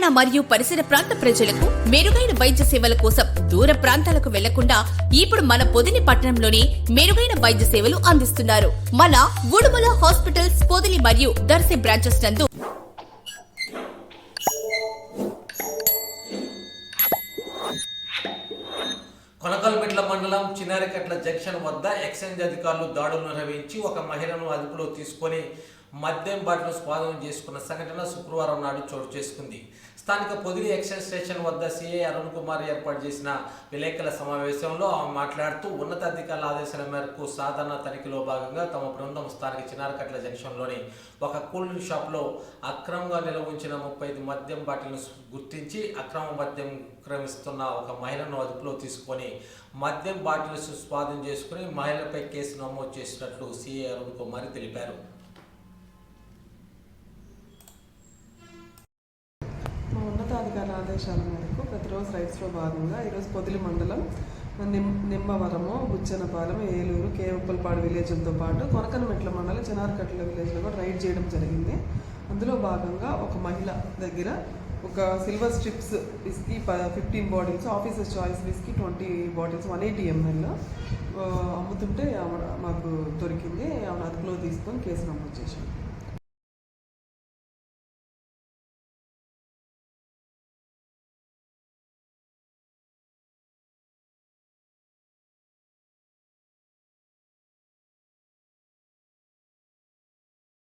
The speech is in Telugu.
తెలంగాణ మరియు పరిసర ప్రాంత ప్రజలకు మెరుగైన వైద్య సేవల కోసం దూర ప్రాంతాలకు వెళ్ళకుండా ఇప్పుడు మన పొదిని పట్టణంలోని మెరుగైన వైద్య సేవలు అందిస్తున్నారు. మన ఉడుమల హాస్పిటల్స్ పొదిలి మరియు దర్శి బ్రాంచెస్ నందు కొనకల్మెట్ల మండలం చిన్నారికట్ల జంక్షన్ వద్ద ఎక్సైజ్ అధికారులు దాడులు నిర్వహించి ఒక మహిళను అదుపులో తీసుకొని మద్యం బాటలో స్వాధీనం చేసుకున్న సంఘటన శుక్రవారం నాడు చోటు చేసుకుంది. స్థానిక పొదిలి ఎక్సైజ్ స్టేషన్ వద్ద సిఐ అరుణ్ కుమార్ ఏర్పాటు చేసిన విలేకరుల సమావేశంలో ఆమె మాట్లాడుతూ ఉన్నతాధికారుల ఆదేశాల మేరకు సాధారణ తనిఖీలో భాగంగా తమ బృందం స్థానిక చిన్నారకట్ల జంక్షన్లోని ఒక కూల్ డ్రింక్ షాప్లో అక్రమంగా నిల్వ ఉంచిన ముప్పై ఐదు మద్యం బాటిల్ను గుర్తించి అక్రమ మద్యం క్రమిస్తున్న ఒక మహిళను అదుపులో తీసుకొని మద్యం బాటిల్స్ స్వాధీనం చేసుకుని మహిళపై కేసు నమోదు చేసినట్లు సిఐ అరుణ్ కుమార్ తెలిపారు. ఉన్నతాధికారుల ఆదేశాల మేరకు ప్రతిరోజు రైట్స్లో భాగంగా ఈరోజు పొదిలి మండలం నిమ్ నిమ్మవరము బుచ్చనపాలెం ఏలూరు కేవప్పలపాడు విలేజ్లతో పాటు కొనకనమెట్ల మండలం చినారకట్ల విలేజ్లో కూడా రైడ్ చేయడం జరిగింది. అందులో భాగంగా ఒక మహిళ దగ్గర ఒక silver strips whisky fifteen bottles officer choice whisky twenty bottles one eighty ML అమ్ముతుంటే మాకు దొరికింది. ఆమె అదుపులో తీసుకొని కేసు నమోదు చేశాను